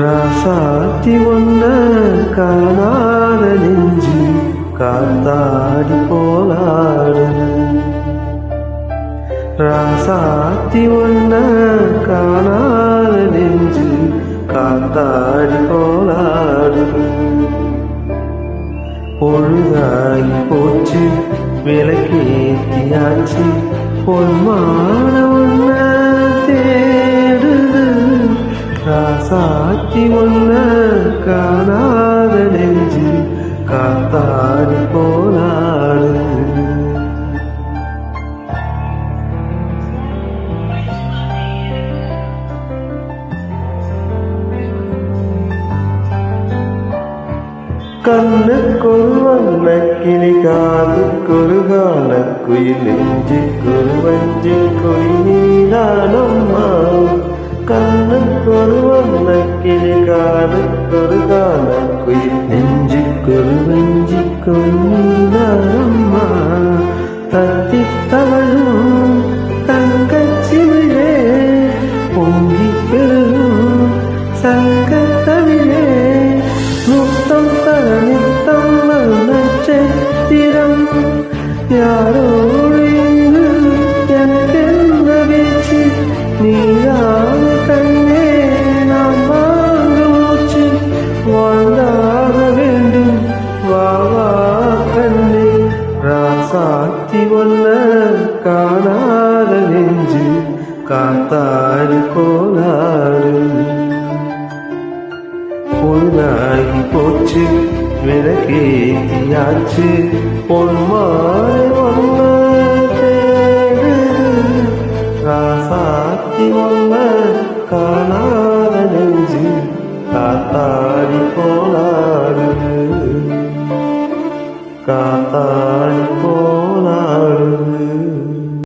ராசாத்தி ஒன்ன காணாத நெஞ்சு காத்தாடி போலாடு. ராசாத்தி ஒன்ன காணாத நெஞ்சு காத்தாடி போலாடு. பொழுதாகி போச்சு விளக்கேத்தியாச்சு பொன்மான சாத்தி ஒன்ன காணாத நெஞ்சு காத்தாடி போனாடு கண்ணுக்குள் வண்ண கிளி காதுக்குரு கால குயில் நெஞ்சுக்குரு வஞ்சி குயில் நீதானம்மா. கண்ணுக்குரு காலத்தொரு கிளி காதுக்குரு கால குயில் நெஞ்சுக்குரு வஞ்சி தத்தி தவழும் தங்கச்சிமிழே பொங்கி பெருகும் சங்கத்தவிழே முத்தம் தர தனித்தம் நட்சத்திரம் யாரோ பார்த்திவொன்ன காணாத நெஞ்சு காத்தாடி கோலாறு பொழுதாகி போச்சு விளக்கேத்தியாச்சு பொன்மாய் ஒன்ன ராசாத்தி ஒன்ன காணாத நெஞ்சு காத்தாடி கோலாறு காத்தாடி கோ